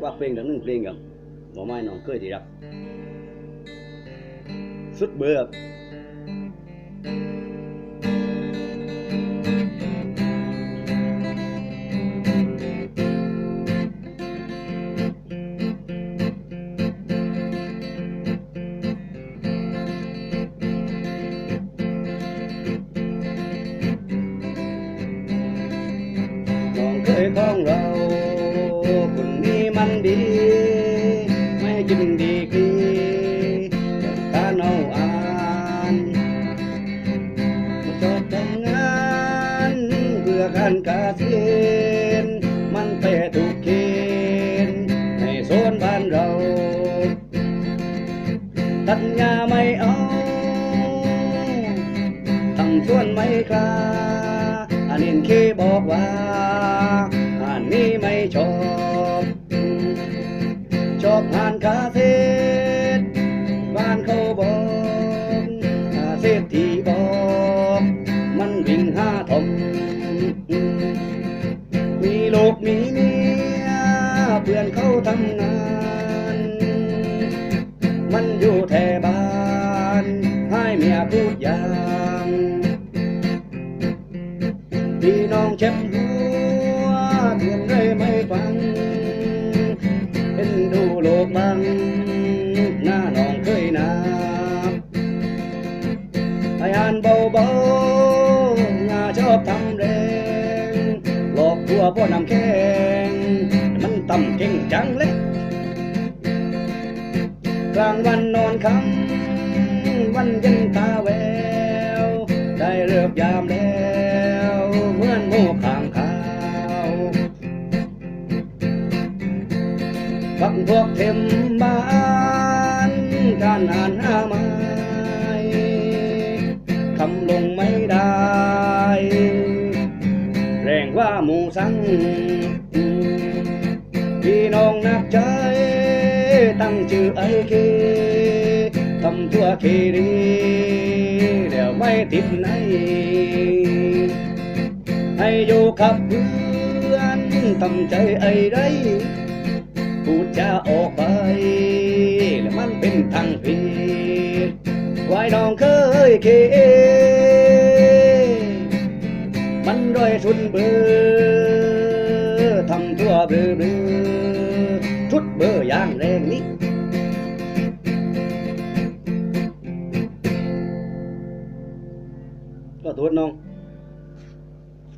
กว่าเพลงดังหนึ่งเพลงกับหมอไม้น้องเคยที่รักสุดเบื่อครับน้องเคยของเรา คนนี้มันดีไม่กินดีกรีจากการเอาอ่านมาจบทำงานเพื่ อการเกษตรมันเปถูกเกณฑ์ในโซนบ้านเราตัดงานคาเคบอกว่าเกษตรบ้านเขาบอกเกษตรที่บอก มันวิ่งหาทอมมีลูกมีเมียเพื่อนเขาทำงาน มันอยู่แถบ้าน ให้เมียพูดอย่างพี่น้องเจ็บ ลกบังหน้าน้องเคยนับไอ้อ่านเบาๆงาชอบทำแรงหลอกตัวพ่อนำแข้งมันต่ำเก่งจังเลยกลางวันนอนคำวันเย็นตาแวว ได้เลิกยามแล้ว ฟักพวกเทมบ้านการอ่านหาไม้คำลงไม่ได้ แรงว่าหมูสังพี่น้องนักใจ ตั้งชื่อไอเคทำตัวเครีเดี๋ยวไม่ติดไหน ให้อยู่กับเพื่อนทำใจไอ้ไร พูดจาออกไป แล้วมันเป็นทางผิดไว้น้องเคยเคมันด้อยสุดเบือทำตัวเบือเบือชุดเบืออย่างแรงนี้ก็ตัวน้อง